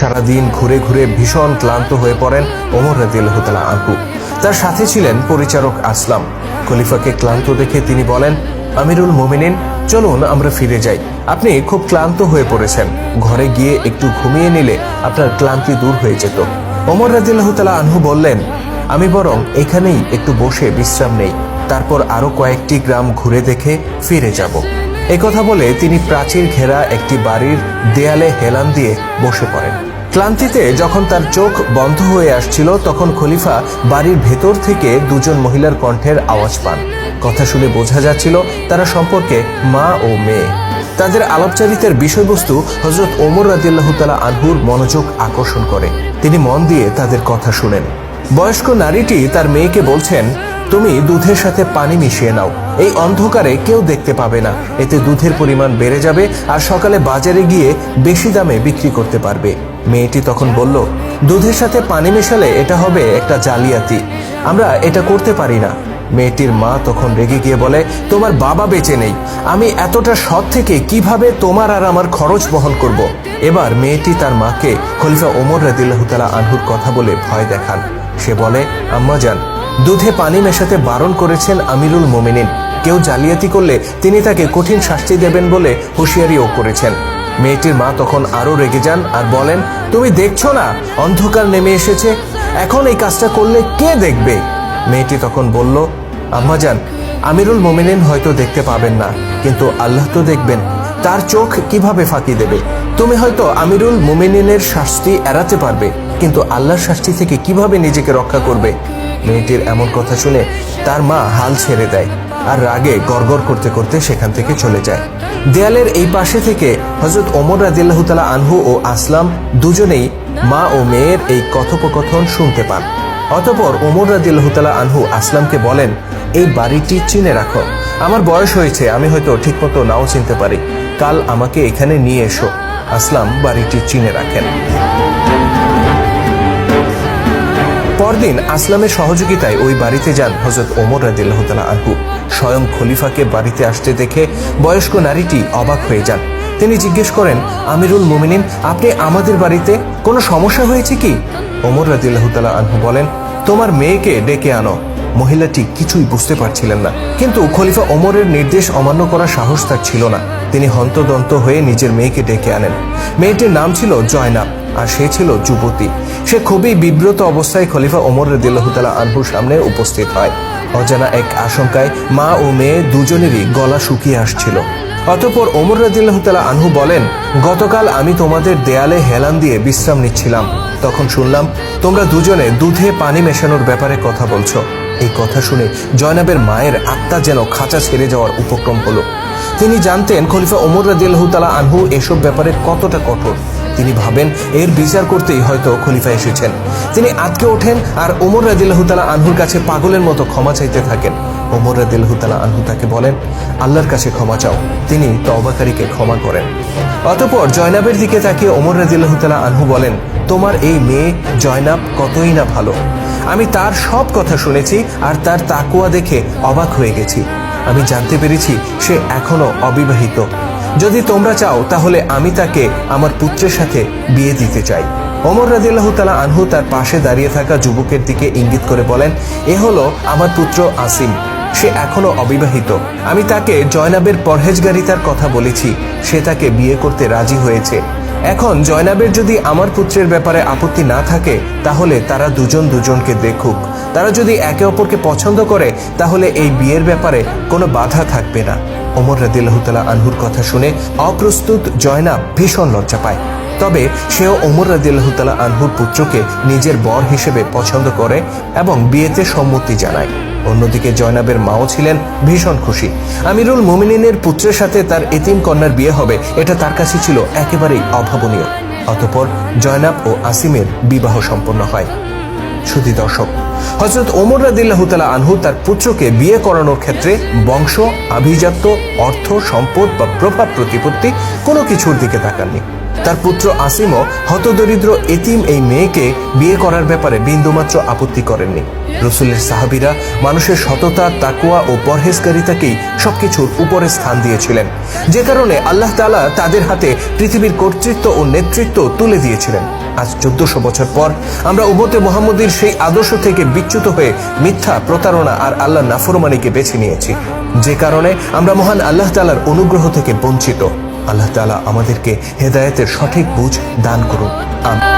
সারাদিন ঘুরে ঘুরে ভীষণ ক্লান্ত হয়ে পড়েন ওমর রাদিয়াল্লাহু তাআলা আনহু। তার সাথে ছিলেন পরিচারক আসলাম। খলিফাকে ক্লান্ত দেখে তিনি বলেন, আমিরুল মোমিনিন, চলুন আমরা ফিরে যাই। আপনি খুব ক্লান্ত হয়ে পড়েছেন। ঘরে গিয়ে একটু ঘুমিয়ে নিলে আপনার ক্লান্তি দূর হয়ে যেত। ওমর রাদিল্লাহ তালা আনহু বললেন, আমি বরং এখানেই একটু বসে বিশ্রাম নেই। তারপর আরও কয়েকটি গ্রাম ঘুরে দেখে ফিরে যাব। কথা বলে তিনি প্রাচীর ঘেরা একটি বাড়ির দেয়ালে হেলান দিয়ে বসে পড়েন। ক্লান্তিতে যখন তার চোখ বন্ধ হয়ে আসছিল, তখন খলিফা বাড়ির ভেতর থেকে দুজন মহিলার কণ্ঠের আওয়াজ পান। কথা শুনে বোঝা যাচ্ছিল তারা সম্পর্কে মা ও মেয়ে। তাদের আলাপচারিতার বিষয়বস্তু হজরত ওমর রাদিল্লাহ তালা আনহুর মনোযোগ আকর্ষণ করে। তিনি মন দিয়ে তাদের কথা শুনেন। বয়স্ক নারীটি তার মেয়েকে বলছেন তুমি দুধের সাথে পানি মিশিয়ে নাও। এই অন্ধকারে কেউ দেখতে পাবে না। এতে দুধের পরিমাণ বেড়ে যাবে আর সকালে বাজারে গিয়ে বেশি দামে বিক্রি করতে পারবে। মেয়েটি তখন বলল, দুধের সাথে পানি মেশালে এটা হবে একটা জালিয়াতি। আমরা এটা করতে পারি না। মেয়েটির মা তখন রেগে গিয়ে বলে, তোমার বাবা বেঁচে নেই। আমি এতটা সৎ থেকে কীভাবে তোমার আর আমার খরচ বহন করব। এবার মেয়েটি তার মাকে খলিফা ওমর রাদিল্লাহ তালা আনহুর কথা বলে ভয় দেখান। সে বলে, আম্মা যান দুধে পানি মেশাতে বারণ করেছেন আমিরুল মোমিনিন। কেউ জালিয়াতি করলে তিনি তাকে কঠিন শাস্তি দেবেন বলে হুঁশিয়ারিও করেছেন। মেয়েটির মা তখন আরও রেগে যান আর বলেন, তুমি দেখছ না? অন্ধকার নেমে এসেছে। এখন এই কাজটা করলে কে দেখবে? মেয়েটি তখন বলল, আম্মাজান, আমিরুল মোমিনিন হয়তো দেখতে পাবেন না, কিন্তু আল্লাহ তো দেখবেন। তার চোখ কীভাবে ফাঁকি দেবে? তুমি হয়তো আমিরুল মোমিনিনের শাস্তি এড়াতে পারবে, কিন্তু আল্লাহর শাস্তি থেকে কীভাবে নিজেকে রক্ষা করবে? মেয়েটির এমন কথা শুনে তার মা হাল ছেড়ে দেয় আর রাগে গড়গড় করতে করতে সেখান থেকে চলে যায়। দেয়ালের এই পাশে থেকে হজরত ওমর রাদিল্লাহ তালা আনহু ও আসলাম দুজনেই মা ও মেয়ের এই কথোপকথন শুনতে পান। অতপর ওমর রাদিল্লাহ তালা আনহু আসলামকে বলেন, এই বাড়িটি চিনে রাখো। আমার বয়স হয়েছে, আমি হয়তো ঠিকমতো নাও চিনতে পারি। কাল আমাকে এখানে নিয়ে এসো। আসলাম, বাড়িটি চিনে রাখেন। পরদিন আসলামের সহযোগিতায় ওই বাড়িতে যান হজরত ওমর রাদিল্লাহ তালা আনহু। স্বয়ং খলিফাকে বাড়িতে আসতে দেখে বয়স্ক নারীটি অবাক হয়ে যান। তিনি জিজ্ঞেস করেন, আমিরুল মুমিনিন, আপনি আমাদের বাড়িতে কোনো সমস্যা হয়েছে কি? ওমর রাদিল্লাহ তালা আনহু বলেন, তোমার মেয়েকে ডেকে আনো। মহিলাটি কিছুই বুঝতে পারছিলেন না। কিন্তু খলিফা ওমরের নির্দেশ অমান্য করার সাহস তার ছিল না। তিনি হন্তদন্ত হয়ে নিজের মেয়েকে ডেকে আনেন। মেয়েটির নাম ছিল জয়নাব, আর সে ছিল যুবতী। সে খুবই বিব্রত অবস্থায় খলিফা ওমর রদিল্লাহ তালা আনহুর সামনে উপস্থিত হয়। অজানা এক আশঙ্কায় মা ও মেয়ে দুজনেরই গলা শুকিয়ে আসছিল। অতপর ওমর রদিল্লাহ তালা আনহু বলেন, গতকাল আমি তোমাদের দেয়ালে হেলান দিয়ে বিশ্রাম নিচ্ছিলাম। তখন শুনলাম তোমরা দুজনে দুধে পানি মেশানোর ব্যাপারে কথা বলছো। এই কথা শুনে জয়নাবের মায়ের আত্মা যেন খাঁচা ছেড়ে যাওয়ার উপক্রম হলো। তিনি জানতেন খলিফা ওমর রাদিল্লাহ তালা আনহু এসব ব্যাপারে কতটা কঠোর। তিনি ভাবেন এর বিচার করতেই হয়তো খলিফা এসেছেন। তিনি আটকে ওঠেন আর ওমর রাদিল্লাহ তালা আনহুর কাছে পাগলের মতো ক্ষমা চাইতে থাকেন। ওমর রাদিল্লাহ তালা আনহু তাকে বলেন, আল্লাহর কাছে ক্ষমা চাও। তিনি তবাকারীকে ক্ষমা করেন। অতপর জয়নাবের দিকে তাকিয়ে ওমর রাদিল্লাহ তালা আনহু বলেন, তোমার এই মেয়ে জয়নাব কতই না ভালো। আমি তার সব কথা শুনেছি আর তার তাকুয়া দেখে অবাক হয়ে গেছি। আমি জানতে পেরেছি সে এখনও অবিবাহিত। যদি তোমরা চাও, তাহলে আমি তাকে আমার পুত্রের সাথে বিয়ে দিতে চাই। ওমর রাদিল্লাহ তালা আনহু তার পাশে দাঁড়িয়ে থাকা যুবকের দিকে ইঙ্গিত করে বলেন, এ হলো আমার পুত্র আসিম। সে এখনও অবিবাহিত। আমি তাকে জয়নাবের পরহেজগারিতার কথা বলেছি। সে তাকে বিয়ে করতে রাজি হয়েছে। এখন জয়নাবের যদি আমার পুত্রের ব্যাপারে আপত্তি না থাকে, তাহলে তারা দুজন দুজনকে দেখুক। তারা যদি একে অপরকে পছন্দ করে, তাহলে এই বিয়ের ব্যাপারে কোনো বাধা থাকবে না। ওমর রাদিল্লাহতালা আনহুর কথা শুনে অপ্রস্তুত জয়নাব ভীষণ লজ্জা পায়। তবে সেও ওমর রাদিল্লাহতালা আনহুর পুত্রকে নিজের বর হিসেবে পছন্দ করে এবং বিয়েতে সম্মতি জানায়। অন্যদিকে জয়নাবের মাও ছিলেন ভীষণ খুশি। আমিরুল মুমিনিনের পুত্রের সাথে তার এতিম কন্যার বিয়ে হবে, এটা তার কাছে ছিল একেবারেই অভাবনীয়। অতপর জয়নাব ও আসিমের বিবাহ সম্পন্ন হয়। শুধু দর্শক হজরত ওমর রাদিল্লাহ তালা আনহু তার পুত্রকে বিয়ে করানোর ক্ষেত্রে বংশ, আভিজাত্য, অর্থ, সম্পদ বা প্রভাব প্রতিপত্তি কোনো কিছুর দিকে তাকাননি। তার পুত্র আসিমও হতদরিদ্র এতিম এই মেয়েকে বিয়ে করার ব্যাপারে বিন্দুমাত্র আপত্তি করেননি। রসুলের সাহাবিরা মানুষের সততা তাকুয়া ও পরহেজকারিতাকেই সবকিছুর উপরে স্থান দিয়েছিলেন। যে কারণে আল্লাহ তাআলা তাদের হাতে পৃথিবীর কর্তৃত্ব ও নেতৃত্ব তুলে দিয়েছিলেন। আজ চোদ্দশো বছর পর আমরা উমতে মোহাম্মদীর সেই আদর্শ থেকে বিচ্যুত হয়ে মিথ্যা প্রতারণা আর আল্লাহ নাফরমানিকে বেছে নিয়েছি। যে কারণে আমরা মহান আল্লাহ তালার অনুগ্রহ থেকে বঞ্চিত। আল্লাহ তালা আমাদেরকে হেদায়তের সঠিক বুঝ দান করুন আম